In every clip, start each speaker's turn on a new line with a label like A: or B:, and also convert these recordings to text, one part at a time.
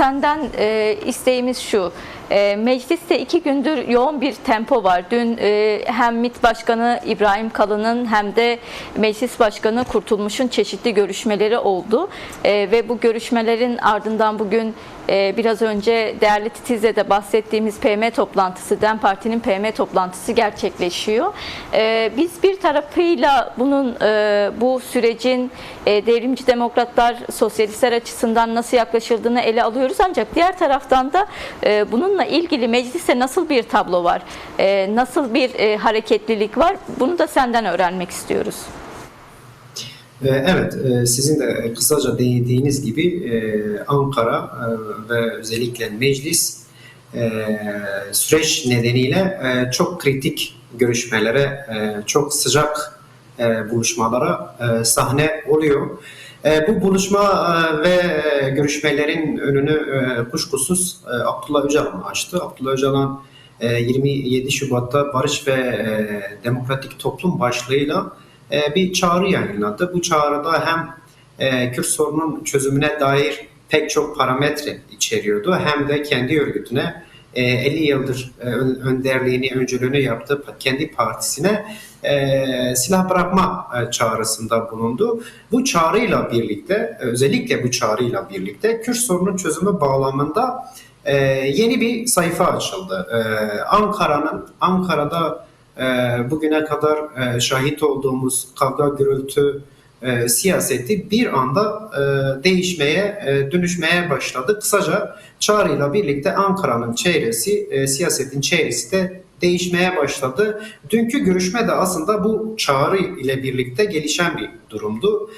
A: senden e, isteğimiz şu. E, mecliste iki gündür yoğun bir tempo var. Dün e, hem MİT Başkanı İbrahim Kalın'ın hem de Meclis Başkanı Kurtulmuş'un çeşitli görüşmeleri oldu. E, ve bu görüşmelerin ardından bugün e, biraz önce değerli Titiz'le de bahsettiğimiz PM toplantısı, DEM Parti'nin PM toplantısı gerçekleşiyor. E, biz bir tarafıyla bunun e, bu sürecin e, devrimci demokratlar, sosyalistler açısından nasıl yaklaşıldığını ele alıyoruz. Ancak diğer taraftan da e, bununla ilgili mecliste nasıl bir tablo var, nasıl bir hareketlilik var bunu da senden öğrenmek istiyoruz.
B: Evet, e, sizin de kısaca değindiğiniz gibi e, Ankara e, ve özellikle meclis e, süreç nedeniyle e, çok kritik görüşmelere, e, çok sıcak e, buluşmalara e, sahne oluyor. E, Bu buluşma e, ve e, görüşmelerin önünü e, kuşkusuz e, Abdullah Öcalan açtı. Abdullah Öcalan e, 27 Şubat'ta Barış ve e, Demokratik Toplum başlığıyla e, bir çağrı yayınladı. Bu çağrıda hem e, Kürt sorunun çözümüne dair pek çok parametre içeriyordu hem de kendi örgütüne e, 50 yıldır e, ön- önderliğini, öncülüğünü yaptığı kendi partisine e, silah bırakma e, çağrısında bulundu. Bu çağrıyla birlikte, özellikle bu çağrıyla birlikte Kürt sorunun çözümü bağlamında e, yeni bir sayfa açıldı. E, Ankara'nın, Ankara'da e, bugüne kadar e, şahit olduğumuz kavga gürültü e, siyaseti bir anda e, değişmeye, dönüşmeye başladı. Kısaca çağrıyla birlikte Ankara'nın çevresi, siyasetin çevresi de değişmeye başladı. Dünkü görüşme de aslında bu çağrı ile birlikte gelişen bir durumdu.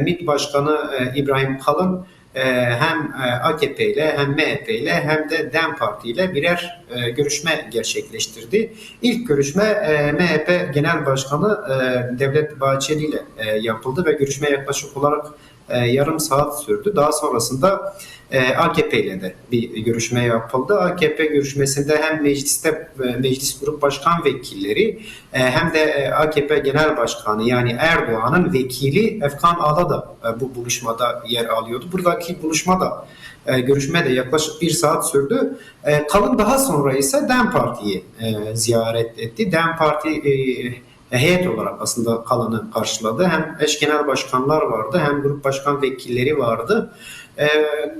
B: MİT Başkanı İbrahim Kalın hem e, AKP ile hem MHP ile hem de DEM Parti ile birer e, görüşme gerçekleştirdi. İlk görüşme e, MHP Genel Başkanı Devlet Bahçeli ile yapıldı ve görüşme yaklaşık olarak e, yarım saat sürdü. Daha sonrasında e, AKP ile de bir görüşme yapıldı. AKP görüşmesinde hem mecliste e, meclis grup başkan vekilleri e, hem de e, AKP Genel Başkanı yani Erdoğan'ın vekili Efkan Ağda da e, bu buluşmada yer alıyordu. Buradaki buluşma da e, görüşme de yaklaşık bir saat sürdü. E, Kalın daha sonra ise DEM Parti'yi e, ziyaret etti. DEM Parti e, heyet olarak aslında Kalın'ı karşıladı. Hem eş genel başkanlar vardı hem grup başkan vekilleri vardı. E,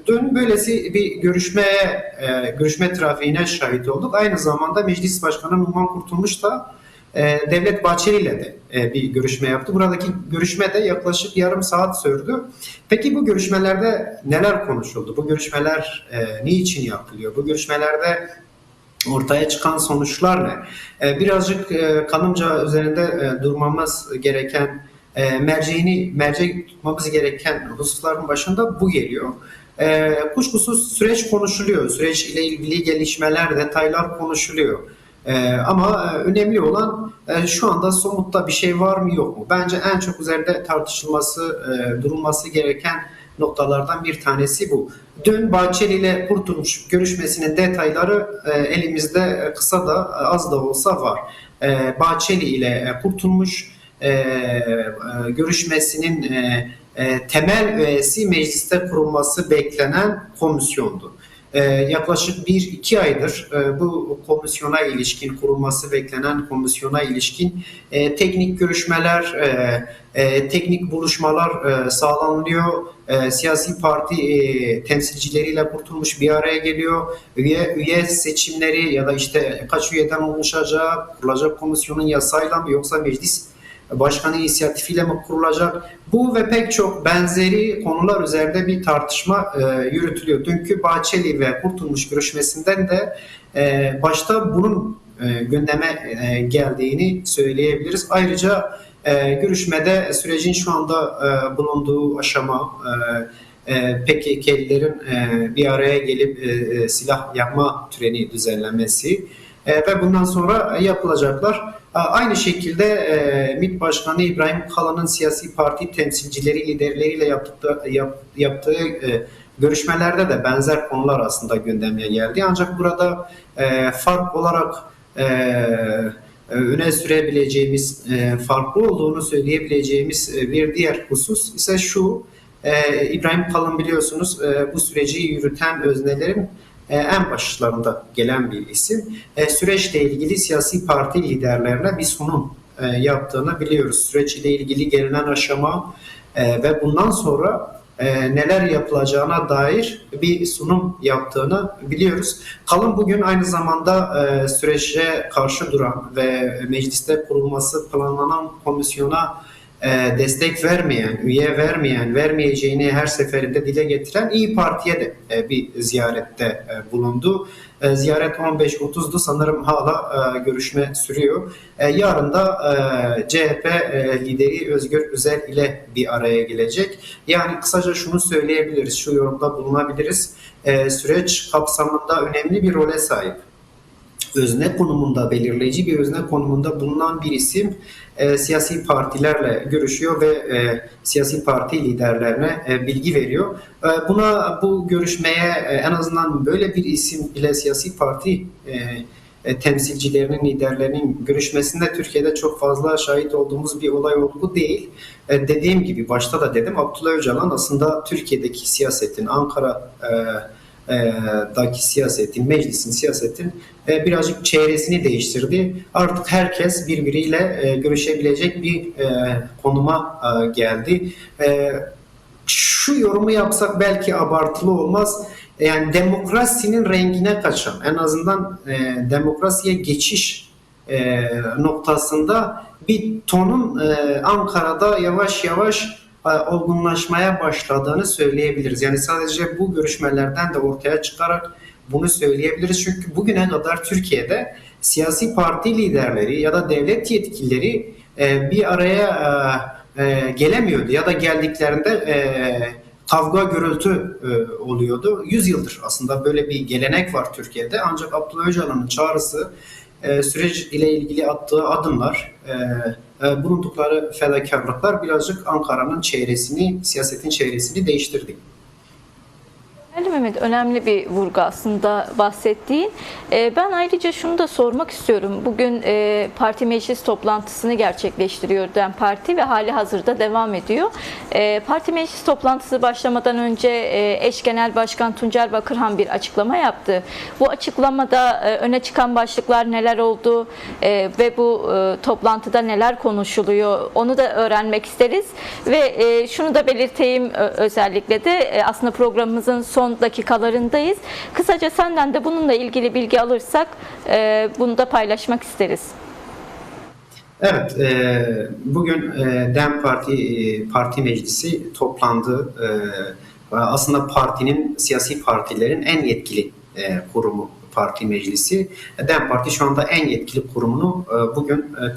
B: dün böylesi bir görüşmeye, e, görüşme trafiğine şahit olduk. Aynı zamanda Meclis Başkanı Numan Kurtulmuş da e, Devlet Bahçeli ile de e, bir görüşme yaptı. Buradaki görüşme de yaklaşık yarım saat sürdü. Peki bu görüşmelerde neler konuşuldu? Bu görüşmeler e, niçin yapılıyor? Bu görüşmelerde ortaya çıkan sonuçlar ne? E, birazcık e, kanımca üzerinde e, durmamız gereken merceğini mercek tutmamız gereken hususların başında bu geliyor. Kuşkusuz süreç konuşuluyor. Süreç ile ilgili gelişmeler, detaylar konuşuluyor. Ama önemli olan şu anda somutta bir şey var mı yok mu? Bence en çok üzerinde tartışılması, durulması gereken noktalardan bir tanesi bu. Dün Bahçeli ile Kurtuluş görüşmesinin detayları e, elimizde e, kısa da e, az da olsa var. E, Bahçeli ile Kurtulmuş görüşmesinin temel üyesi mecliste kurulması beklenen komisyondu. E, yaklaşık bir iki aydır e, bu komisyona ilişkin kurulması beklenen komisyona ilişkin e, teknik görüşmeler, e, teknik buluşmalar sağlanılıyor. E, siyasi parti temsilcileriyle kurtulmuş bir araya geliyor. Üye, üye seçimleri ya da işte kaç üyeden oluşacağı, kurulacak komisyonun yasayla mı yoksa meclis başkanı inisiyatifiyle mi kurulacak? Bu ve pek çok benzeri konular üzerinde bir tartışma e, yürütülüyor. Dünkü Bahçeli ve Kurtulmuş görüşmesinden de e, başta bunun e, gündeme e, geldiğini söyleyebiliriz. Ayrıca e, görüşmede sürecin şu anda e, bulunduğu aşama, e, e, PKK'lilerin e, bir araya gelip e, e, silah yapma töreni düzenlemesi e, ve bundan sonra yapılacaklar. Aynı şekilde e, MİT Başkanı İbrahim Kalın'ın siyasi parti temsilcileri, liderleriyle yaptığı, yap, yaptığı e, görüşmelerde de benzer konular aslında gündeme geldi. Ancak burada e, fark olarak e, e, öne sürebileceğimiz, e, farklı olduğunu söyleyebileceğimiz e, bir diğer husus ise şu, E, İbrahim Kalın biliyorsunuz e, bu süreci yürüten öznelerin en başlarında gelen bir isim. E, süreçle ilgili siyasi parti liderlerine bir sunum e, yaptığını biliyoruz. Süreç ilgili gelinen aşama e, ve bundan sonra e, neler yapılacağına dair bir sunum yaptığını biliyoruz. Kalın bugün aynı zamanda e, sürece karşı duran ve mecliste kurulması planlanan komisyona e, destek vermeyen, üye vermeyen, vermeyeceğini her seferinde dile getiren İyi Parti'ye de e, bir ziyarette e, bulundu. E, ziyaret 15.30'du sanırım hala görüşme sürüyor. E, yarın da CHP lideri Özgür Özel ile bir araya gelecek. Yani kısaca şunu söyleyebiliriz, şu yorumda bulunabiliriz. Süreç kapsamında önemli bir role sahip özne konumunda belirleyici bir özne konumunda bulunan bir isim e, siyasi partilerle görüşüyor ve e, siyasi parti liderlerine e, bilgi veriyor. E, buna bu görüşmeye e, en azından böyle bir isim ile siyasi parti e, e, temsilcilerinin, liderlerinin görüşmesinde Türkiye'de çok fazla şahit olduğumuz bir olay olgu değil. E, dediğim gibi başta da dedim Abdullah Öcalan aslında Türkiye'deki siyasetin, Ankara e, daki siyasetin, meclisin siyasetin e, birazcık çevresini değiştirdi. Artık herkes birbiriyle e, görüşebilecek bir e, konuma e, geldi. E, şu yorumu yapsak belki abartılı olmaz. Yani demokrasinin rengine kaçan, en azından e, demokrasiye geçiş e, noktasında bir tonun e, Ankara'da yavaş yavaş e, olgunlaşmaya başladığını söyleyebiliriz. Yani sadece bu görüşmelerden de ortaya çıkarak bunu söyleyebiliriz. Çünkü bugüne kadar Türkiye'de siyasi parti liderleri ya da devlet yetkilileri e, bir araya e, e, gelemiyordu ya da geldiklerinde e, kavga gürültü e, oluyordu. 100 yıldır aslında böyle bir gelenek var Türkiye'de. Ancak Abdullah Öcalan'ın çağrısı e, süreç ile ilgili attığı adımlar, e, e, bulundukları fedakarlıklar birazcık Ankara'nın çevresini, siyasetin çevresini değiştirdi.
A: Ali Mehmet önemli bir vurgu aslında bahsettiğin. Ee, Ben ayrıca şunu da sormak istiyorum. Bugün e, parti meclis toplantısını gerçekleştiriyor DEM Parti ve hali hazırda devam ediyor. E, Parti meclis toplantısı başlamadan önce e, eş genel başkan Tuncer Bakırhan bir açıklama yaptı. Bu açıklamada e, öne çıkan başlıklar neler oldu e, ve bu toplantıda neler konuşuluyor onu da öğrenmek isteriz. Ve şunu da belirteyim özellikle de aslında programımızın son dakikalarındayız. Kısaca senden de bununla ilgili bilgi alırsak e, bunu da paylaşmak isteriz.
B: Evet, e, bugün e, DEM Parti e, Parti Meclisi toplandı. E, aslında partinin, siyasi partilerin en yetkili e, kurumu Parti Meclisi. DEM Parti şu anda en yetkili kurumunu e, bugün e,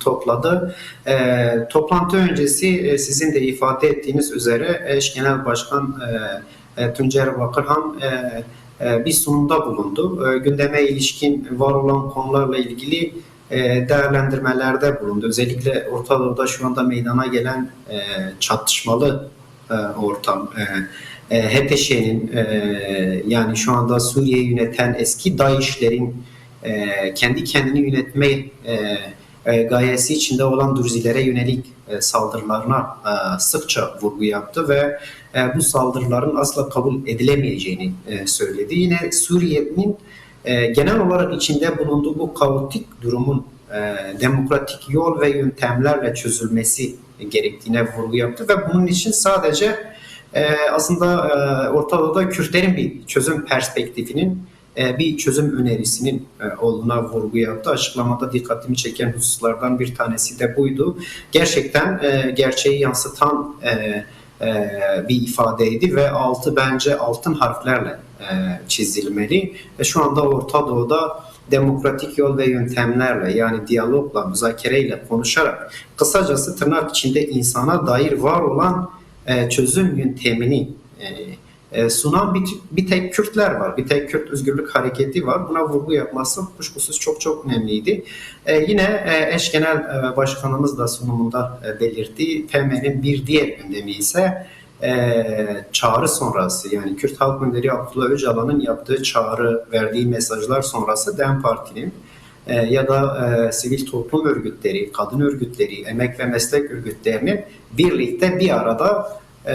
B: topladı. E, toplantı öncesi sizin de ifade ettiğiniz üzere eş genel başkan Tuncer Bakırhan e, e, bir sunumda bulundu. E, gündeme ilişkin var olan konularla ilgili e, değerlendirmelerde bulundu. Özellikle Orta Doğu'da şu anda meydana gelen e, çatışmalı e, ortam. E, e, HTŞ'nin e, yani şu anda Suriye'yi yöneten eski DAEŞ'lerin e, kendi kendini yönetme e, gayesi içinde olan Dürzilere yönelik e, saldırılarına e, sıkça vurgu yaptı ve bu saldırıların asla kabul edilemeyeceğini söyledi. Yine Suriye'nin genel olarak içinde bulunduğu bu kaotik durumun demokratik yol ve yöntemlerle çözülmesi gerektiğine vurgu yaptı ve bunun için sadece aslında e, Orta Kürtlerin bir çözüm perspektifinin bir çözüm önerisinin e, olduğuna vurgu yaptı. Açıklamada dikkatimi çeken hususlardan bir tanesi de buydu. Gerçekten e, gerçeği yansıtan e, e, bir ifadeydi ve altı bence altın harflerle e, çizilmeli. Ve şu anda Orta Doğu'da demokratik yol ve yöntemlerle yani diyalogla, müzakereyle konuşarak kısacası tırnak içinde insana dair var olan e, çözüm yöntemini e, sunan bir, bir tek Kürtler var. Bir tek Kürt Özgürlük Hareketi var. Buna vurgu yapması kuşkusuz çok çok önemliydi. E, yine e, eş genel e, başkanımız da sunumunda e, belirttiği PM'nin bir diğer gündemi ise e, çağrı sonrası yani Kürt Halk Önderi Abdullah Öcalan'ın yaptığı çağrı, verdiği mesajlar sonrası DEM Parti'nin e, ya da e, sivil toplum örgütleri, kadın örgütleri, emek ve meslek örgütlerinin birlikte bir arada e,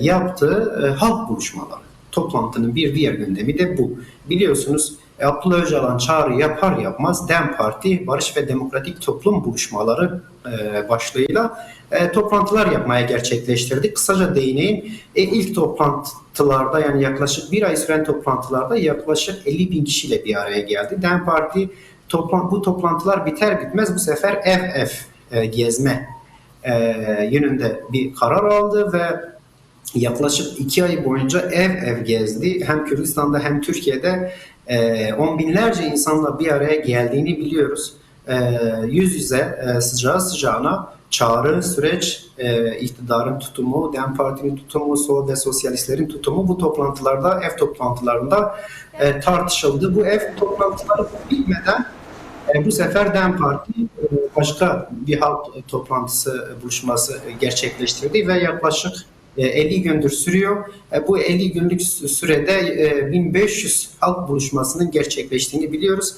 B: yaptığı e, halk buluşmaları. Toplantının bir diğer gündemi de bu. Biliyorsunuz e, Abdullah Öcalan çağrı yapar yapmaz DEM Parti Barış ve Demokratik Toplum Buluşmaları e, başlığıyla e, toplantılar yapmaya gerçekleştirdik. Kısaca değineyim. E, ilk toplantılarda yani yaklaşık bir ay süren toplantılarda yaklaşık 50 bin kişiyle bir araya geldi. DEM Parti toplan bu toplantılar biter bitmez bu sefer ev e, gezme e, yönünde bir karar aldı ve yaklaşık iki ay boyunca ev ev gezdi. Hem Kürdistan'da hem Türkiye'de e, on binlerce insanla bir araya geldiğini biliyoruz. E, yüz yüze e, sıcağı sıcağına çağrı, süreç, e, iktidarın tutumu, DEM Parti'nin tutumu, sol ve sosyalistlerin tutumu bu toplantılarda, ev toplantılarında e, tartışıldı. Bu ev toplantıları bitmeden e, bu sefer DEM Parti e, başka bir halk toplantısı, e, buluşması gerçekleştirdi ve yaklaşık e, 50 gündür sürüyor. E, Bu 50 günlük sü- sürede e, 1500 halk buluşmasının gerçekleştiğini biliyoruz.